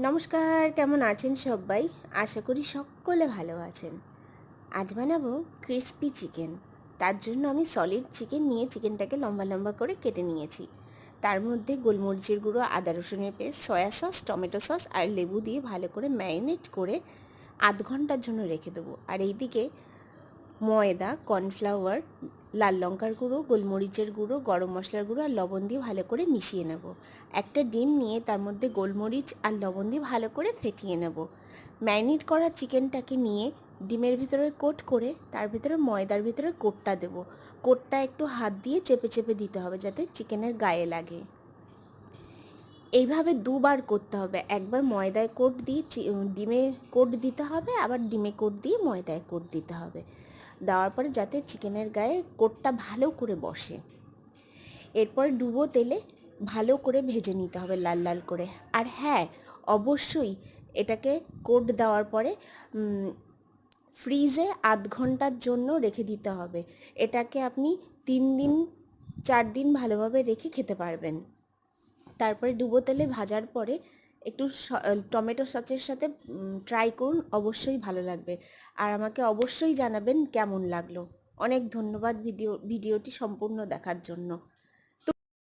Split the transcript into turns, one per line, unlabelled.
নমস্কার, কেমন আছেন সবাই? আশা করি সকলে ভালো আছেন। আজ বানাবো ক্রিস্পি চিকেন তার জন্য আমি সলিড চিকেন নিয়ে চিকেনটাকে লম্বা লম্বা করে কেটে নিয়েছি। তার মধ্যে গোলমরিচের গুঁড়ো, আদা রসুনের paste soya sauce tomato sauce আর লেবু দিয়ে ভালো করে ম্যারিনেট করে আধ ঘণ্টার জন্য রেখে দেবো। আর এইদিকে ময়দা কর্নফ্লাওয়ার লাল লঙ্কার গুঁড়ো, গোলমরিচের গুঁড়ো, গরম মশলার গুঁড়ো আর লবণ দিয়ে ভালো করে মিশিয়ে নেব। একটা ডিম নিয়ে তার মধ্যে গোলমরিচ আর লবণ দিয়ে ভালো করে ফেটিয়ে নেব। ম্যারিনেট করা চিকেনটাকে নিয়ে ডিমের ভিতরে কোট করে তার ভিতরে ময়দার ভিতরে কোটটা দেব। কোটটা একটু হাত দিয়ে চেপে চেপে দিতে হবে যাতে চিকেনের গায়ে লাগে। এইভাবে দুবার করতে হবে। একবার ময়দায় কোট দিয়ে ডিমে কোট দিতে হবে, আবার ডিমে কোট দিয়ে ময়দায় কোট দিতে হবে। দেওয়ার পরে যাতে চিকেনের গায়ে কোটটা ভালো করে বসে। এরপর ডুবো তেলে ভালো করে ভেজে নিতে হবে লাল লাল করে। আর হ্যাঁ অবশ্যই এটাকে কোট দেওয়ার পরে ফ্রিজে আধ ঘণ্টার জন্য রেখে দিতে হবে। এটাকে আপনি তিন দিন, চার দিন ভালোভাবে রেখে খেতে পারবেন। তারপরে ডুবো তেলে ভাজার পরে একটু টমেটো সচের সাথে ট্রাই করুন, অবশ্যই ভালো লাগবে। আর আমাকে অবশ্যই জানাবেন কেমন লাগল। অনেক ধন্যবাদ ভিডিও, ভিডিওটি সম্পূর্ণ দেখার জন্য।